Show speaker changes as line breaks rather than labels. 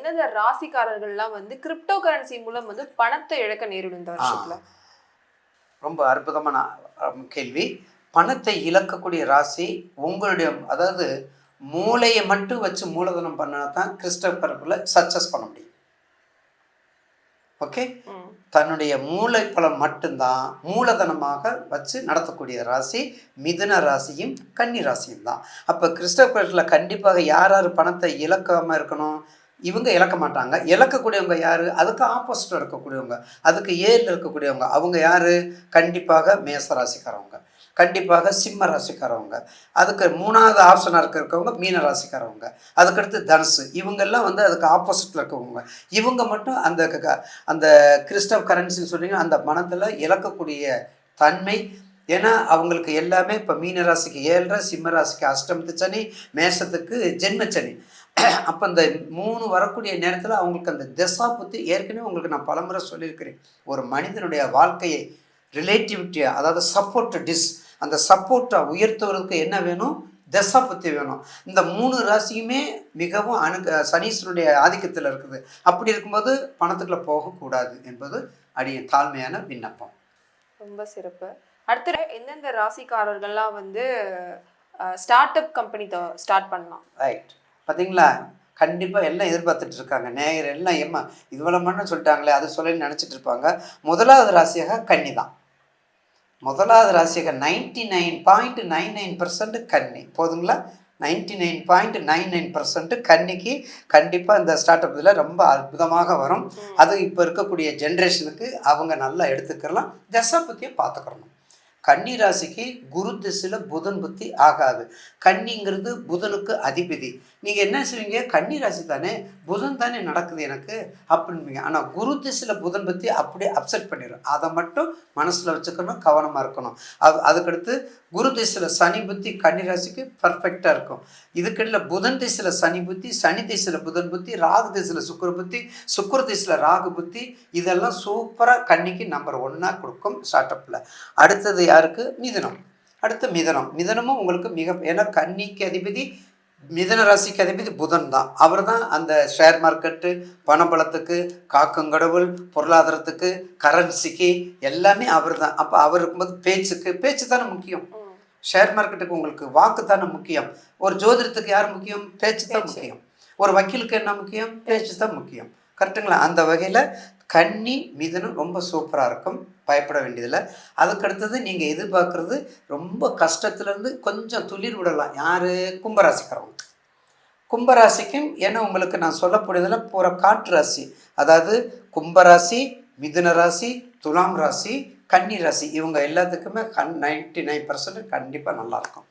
எந்தெந்த ராசிக்காரர்கள்லாம் வந்து கிரிப்டோ கரன்சி மூலம் வந்து பணத்தை இழக்க நேரிடும் இந்த வருஷத்துல?
ரொம்ப அற்புதமான கேள்வி. பணத்தை இழக்கக்கூடிய ராசி உங்களுடைய அதாவது மூளையை மட்டும் வச்சு மூலதனம் பண்ணா தான் கிறிஸ்டபரப்பில் சக்ஸஸ் பண்ண முடியும். ஓகே. தன்னுடைய மூளைப்பலம் மட்டும்தான் மூலதனமாக வச்சு நடத்தக்கூடிய ராசி மிதுன ராசியும் கன்னி ராசியும் தான். அப்போ கிறிஸ்டபரில் கண்டிப்பாக யார் யார் பணத்தை இழக்காமல் இருக்கணும் இவங்க இழக்க மாட்டாங்க. இழக்கக்கூடியவங்க யார்? அதுக்கு ஆப்போசிட்டில் இருக்கக்கூடியவங்க. அதுக்கு ஏரில் இருக்கக்கூடியவங்க. அவங்க யார்? கண்டிப்பாக மேச ராசிக்காரவங்க கண்டிப்பாக சிம்ம ராசிக்காரவங்க. அதுக்கு மூணாவது ஆப்ஷனாக இருக்கிறவங்க இருக்கவங்க மீன ராசிக்காரவங்க. அதுக்கடுத்து தனுசு. இவங்கெல்லாம் வந்து அதுக்கு ஆப்போசிட்டில் இருக்கவங்க. இவங்க மட்டும் அந்த க- அந்த கிறிஸ்டவ் கரன்சின்னு சொன்னீங்கன்னா அந்த மனத்தில் இழக்கக்கூடிய தன்மை ஏன்னா அவங்களுக்கு எல்லாமே இப்போ மீன ராசிக்கு ஏழரை சிம்ம ராசிக்கு அஷ்டமத்து சனி மேஷத்துக்கு ஜென்ம சனி. அப்போ இந்த மூணு வரக்கூடிய நேரத்தில் அவங்களுக்கு அந்த திசா புத்தி ஏற்கனவே உங்களுக்கு நான் பலமுறை சொல்லியிருக்கிறேன். ஒரு மனிதனுடைய வாழ்க்கையை ரிலேட்டிவிட்டியை அதாவது சப்போர்ட் டிஸ் அந்த சப்போர்ட்டை உயர்த்துவதற்கு என்ன வேணும்? தசா புத்தி வேணும். இந்த மூணு ராசியுமே மிகவும் அணு சனீஸ்வரனுடைய ஆதிக்கத்தில் இருக்குது. அப்படி இருக்கும்போது பணத்துக்குள்ளே போகக்கூடாது என்பது அடிய தாழ்மையான விண்ணப்பம்.
ரொம்ப சிறப்பு. அடுத்து எந்தெந்த ராசிக்காரர்கள்லாம் வந்து ஸ்டார்ட் அப் கம்பெனி ஸ்டார்ட் பண்ணலாம்?
ரைட் பார்த்தீங்களா கண்டிப்பாக எல்லாம் எதிர்பார்த்துட்டு இருக்காங்க. நேயர் எல்லாம் ஏம்மா இவ்வளோ மண்ணு சொல்லிட்டாங்களே அது சொல்லி நினச்சிட்டு இருப்பாங்க. முதலாவது ராசியாக கன்னி தான். முதலாவது ராசியாக ninety nine point nine nine percent கன்னி. போதுங்களா? Ninety nine point nine nine percent கன்னிக்கு கண்டிப்பாக இந்த ஸ்டார்ட் அப் இதில் ரொம்ப அற்புதமாக வரும். அது இப்போ இருக்கக்கூடிய ஜென்ரேஷனுக்கு அவங்க நல்லா எடுத்துக்கலாம். தசா பற்றியை பார்த்துக்கிறணும் கன்னி ராசிக்கு குரு திசையில் புதன் புத்தி ஆகாது. கன்னிங்கிறது புதனுக்கு அதிபதி. நீங்கள் என்ன செய்வீங்க? கன்னி ராசி தானே புதன் தானே நடக்குது எனக்கு அப்படின்பீங்க ஆனால் குரு திசையில் புதன் பற்றி அப்படியே அப்செட் பண்ணிடும் அதை மட்டும் மனசில் வச்சுக்கணும் கவனமாக இருக்கணும். அது அதுக்கடுத்து குரு திசையில் சனி புத்தி கன்னி ராசிக்கு பர்ஃபெக்டாக இருக்கும். இதுக்கிடையில் புதன் திசையில் சனி புத்தி சனி திசையில் புதன் புத்தி ராகு திசையில் சுக்கர புத்தி சுக்கர திசையில் ராகு புத்தி இதெல்லாம் சூப்பராக கன்னிக்கு நம்பர் ஒன்னாக கொடுக்கும் ஸ்டார்ட் அப்பில் அடுத்தது யாருக்கு? மிதுனம். அடுத்து மிதனம். மிதனமும் உங்களுக்கு மிக ஏன்னா கன்னிக்கு அதிபதி மிதன ராசிக்கு அதிபதி புதன் தான். அவர் தான் அந்த ஷேர் மார்க்கெட்டு பணபலத்துக்கு காக்கங்கடவுள் பொருளாதாரத்துக்கு கரன்சிக்கு எல்லாமே அவர் தான். அப்போ அவர் இருக்கும்போது பேச்சுக்கு பேச்சு தானே முக்கியம். ஷேர் மார்க்கெட்டுக்கு உங்களுக்கு வாக்கு தானே முக்கியம். ஒரு ஜோதிடத்துக்கு யார் முக்கியம்? பேச்சு தான். முக்கியம். ஒரு வக்கீலுக்கு என்ன முக்கியம்? பேச்சு தான் முக்கியம். கரெக்டுங்களா அந்த வகையில் கன்னி மிதனம் ரொம்ப சூப்பராக இருக்கும். பயப்பட வேண்டியதில்லை. அதுக்கு அடுத்தது நீங்கள் எதிர்பார்க்குறது ரொம்ப கஷ்டத்துலேருந்து கொஞ்சம் துளிர் விடலாம். யார்? கும்பராசிக்காரவங்க கும்பராசிக்கும் ஏன்னா உங்களுக்கு நான் சொல்லக்கூடியதில் பூரா காற்று ராசி. அதாவது கும்பராசி மிதுன ராசி துலாம் ராசி கன்னி ராசி. இவங்க எல்லாத்துக்குமே கண் நைன்டி நைன் பர்சன்ட் கண்டிப்பாக நல்லாயிருக்கும்